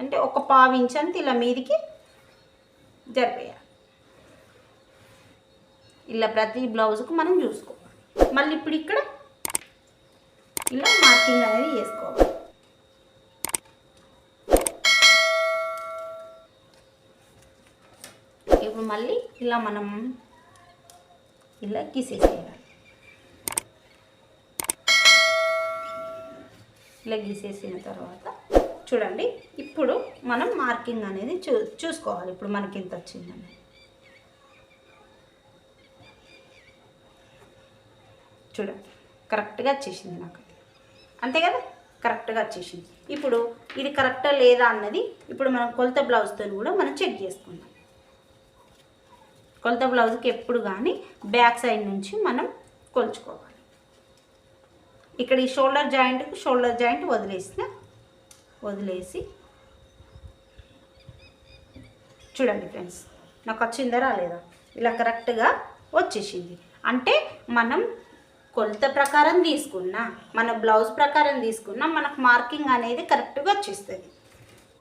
అంటే ఒక పావు అంత ఇలా మీదికి జరిపేయాలి. ఇలా ప్రతి బ్లౌజ్కు మనం చూసుకోవాలి. మళ్ళీ ఇప్పుడు ఇక్కడ ఇలా మార్కింగ్ అనేది చేసుకోవాలి. ఇప్పుడు మళ్ళీ ఇలా మనం ఇలా గీసేసేయాలి. ఇలా గీసేసిన తర్వాత చూడండి ఇప్పుడు మనం మార్కింగ్ అనేది చూ చూసుకోవాలి. ఇప్పుడు మనకి ఎంత వచ్చిందని చూడండి కరెక్ట్గా వచ్చేసింది నాకు. అంతే కదా? కరెక్ట్గా వచ్చేసింది. ఇప్పుడు ఇది కరెక్టా లేదా అన్నది ఇప్పుడు మనం కొలత బ్లౌజ్తో కూడా మనం చెక్ చేసుకుందాం. కొలత బ్లౌజ్కి ఎప్పుడు కానీ బ్యాక్ సైడ్ నుంచి మనం కొలుచుకోవాలి. ఇక్కడ ఈ షోల్డర్ జాయింట్కి షోల్డర్ జాయింట్ వదిలేసిన వదిలేసి. చూడండి ఫ్రెండ్స్ నాకు వచ్చిందా రాలేదా? ఇలా కరెక్ట్గా వచ్చేసింది. అంటే మనం కొలత ప్రకారం తీసుకున్నా మన బ్లౌజ్ ప్రకారం తీసుకున్నా మనకు మార్కింగ్ అనేది కరెక్ట్గా వచ్చేస్తుంది.